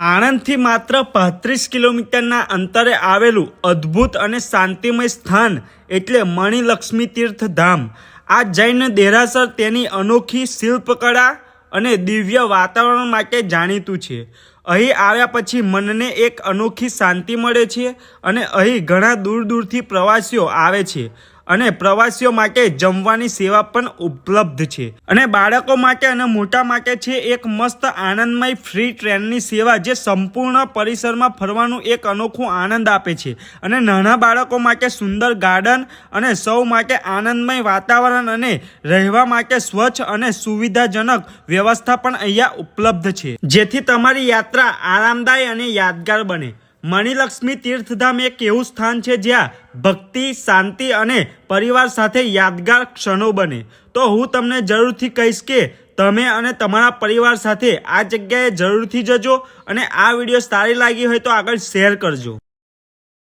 આણંદથી માત્ર પાંત્રીસ કિલોમીટરના અંતરે આવેલું અદ્ભુત અને શાંતિમય સ્થાન એટલે મણિલક્ષ્મી તીર્થ ધામ આ જૈન દેરાસર તેની અનોખી શિલ્પકળા અને દિવ્ય વાતાવરણ માટે જાણીતું છે. અહીં આવ્યા પછી મનને એક અનોખી શાંતિ મળે છે અને અહીં ઘણા દૂર દૂરથી પ્રવાસીઓ આવે છે. અને પ્રવાસીઓ માટે જમવાની સેવા પણ ઉપલબ્ધ છે. અને બાળકો માટે અને મોટા માટે છે એક મસ્ત આનંદમય ફ્રી ટ્રેનની સેવા જે સંપૂર્ણ પરિસરમાં ફરવાનું એક અનોખું આનંદ આપે છે. અને નાના બાળકો માટે સુંદર ગાર્ડન અને સૌ માટે આનંદમય વાતાવરણ અને રહેવા માટે સ્વચ્છ અને સુવિધાજનક વ્યવસ્થા પણ અહીંયા ઉપલબ્ધ છે. જેથી તમારી યાત્રા આરામદાયી અને યાદગાર બને. મણિલક્ષ્મી તીર્થધામ એક એવું સ્થાન છે જ્યાં ભક્તિ, શાંતિ અને પરિવાર સાથે યાદગાર ક્ષણો બને. તો હું તમને જરૂરથી કહીશ કે તમે અને તમારા પરિવાર સાથે આ જગ્યાએ જરૂરથી જજો અને આ વીડિયો સારી લાગી હોય તો આગળ શેર કરજો.